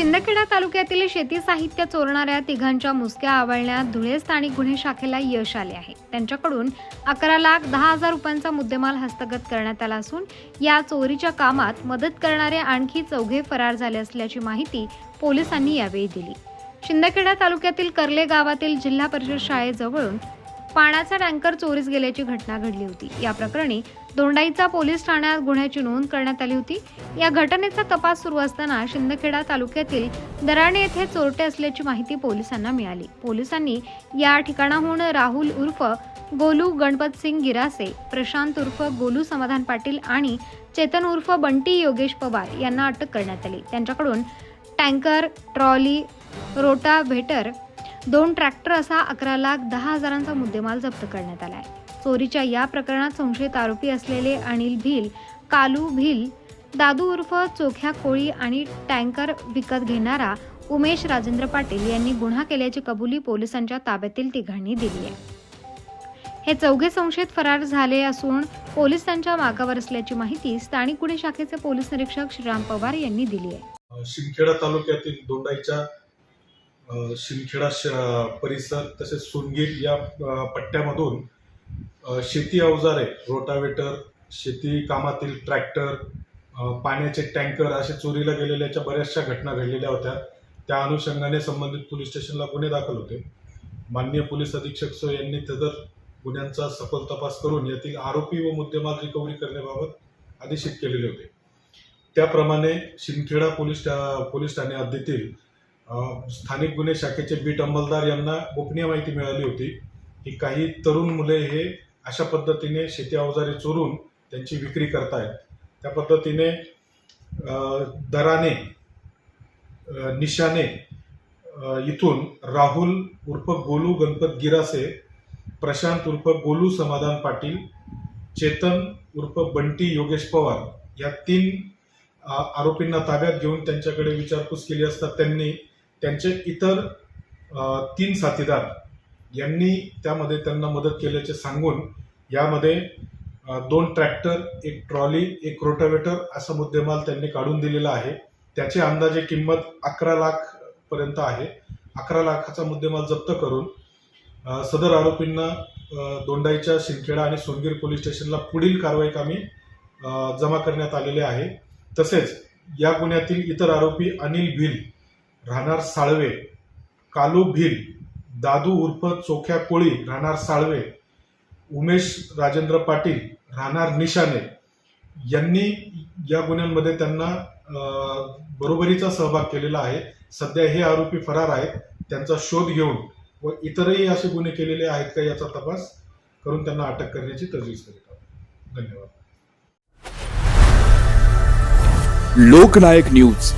शिंदखेडा तालुक्यातील शेती साहित्य चोरणाऱ्या तिघांच्या मुसक्या आवळण्यात धुळे स्थानिक गुन्हे शाखेला यश आले आहे. त्यांच्याकडून अकरा लाख दहा हजार रुपयांचा मुद्देमाल हस्तगत करण्यात आला असून या चोरीच्या कामात मदत करणारे आणखी चौघे फरार झाले असल्याची माहिती पोलिसांनी यावेळी दिली. शिंदखेडा तालुक्यातील कर्ले गावातील जिल्हा परिषद शाळेजवळून पाण्याचा टँकर चोरीस गेल्याची घटना घडली होती. या प्रकरणी दोंडाईचा पोलीस ठाण्यात गुन्ह्याची नोंद करण्यात आली होती. या घटनेचा तपास सुरू असताना शिंदखेडा तालुक्यातील दराणे येथे चोरटे असल्याची माहिती पोलिसांना मिळाली. पोलिसांनी या ठिकाणाहून राहुल उर्फ गोलू गणपत सिंग गिरासे प्रशांत उर्फ गोलू समाधान पाटील आणि चेतन उर्फ बंटी योगेश पवार यांना अटक करण्यात आली. त्यांच्याकडून टँकर ट्रॉली रोटाव्हेटर दोन ट्रॅक्टर असा अकरा लाख दहा हजारांचा मुद्देमाल जप्त करण्यात आला आहे चोरीच्या या प्रकरणात संशयित आरोपी असलेले अनिल भिल कालू भिल दादू उर्फ चोख्या कोळी आणि टँकर विकत घेणारा उमेश राजेंद्र पाटील यांनी गुन्हा केल्याची कबुली पोलिसांच्या ताब्यातील तिघांनी दिली आहे. हे चौघे संशयित फरार झाले असून पोलीस त्यांच्या मागावर असल्याची माहिती स्थानिक गुन्हे शाखेचे पोलीस निरीक्षक श्रीराम पवार यांनी दिली आहे. शिंदखेडा तालुक्यातील दोंडाईच्या शिंदखेडा श- परिसर तसेच सोनगीर या पट्ट्यामधून शेती अवजारे रोटावेटर शेती कामातील ट्रॅक्टर पाण्याचे टँकर असे चोरीला गेलेल्याच्या बऱ्याचशा घटना घडलेल्या होत्या. त्या अनुषंगाने संबंधित पोलीस स्टेशनला गुन्हे दाखल होते. माननीय पोलीस अधीक्षक सो यांनी तदर गुन्ह्यांचा सखोल तपास करून यातील आरोपी व मुद्देमाल रिकव्हरी करण्याबाबत आदेशित केलेले होते. त्याप्रमाणे शिंदखेडा पोलीस ठा- पोलीस ठाणे हद्दीतील स्थानिक गुन्हे शाखेचे बीट अंमलदार यांना गोपनीय माहिती मिळाली होती की काही तरुण मुले हे अशा पद्धतीने शेती अवजारे चोरून त्यांची विक्री करतायत. त्या पद्धतीने दराने निशाने इथून राहुल उर्फ गोलू गणपत गिरासे प्रशांत उर्फ गोलू समाधान पाटील चेतन उर्फ बंटी योगेश पवार या तीन आरोपींना ताब्यात घेऊन त्यांच्याकडे विचारपूस केली असता त्यांनी त्यांचे इतर तीन साथीदार यांनी त्यामध्ये त्यांना मदत केल्याचे सांगून यामध्ये दोन ट्रॅक्टर एक ट्रॉली एक रोटावेटर असा मुद्देमाल त्यांनी काढून दिलेला आहे. त्याची अंदाजे किंमत अकरा लाख पर्यंत आहे. अकरा लाखाचा मुद्देमाल जप्त करून सदर आरोपींना दोंडाईच्या शिंदखेडा आणि सोनगीर पोलीस स्टेशनला पुढील कारवाई कामी जमा करण्यात आलेले आहे. तसेच या गुन्ह्यातील इतर आरोपी अनिल भिल राहणार साळवे कालू भिल दादू उर्फ चोख्या कोळी राहणार साळवे उमेश राजेंद्र पाटील राहणार निशाने. यांनी या गुन्ह्यांमध्ये त्यांना बरोबरीचा सहभाग केलेला आहे. सध्या हे आरोपी फरार आहेत. त्यांचा शोध घेऊन व इतरही असे गुन्हे केलेले आहेत का याचा तपास करून त्यांना अटक करण्याची तजवीज करीत आहोत. धन्यवाद. लोकनायक न्यूज.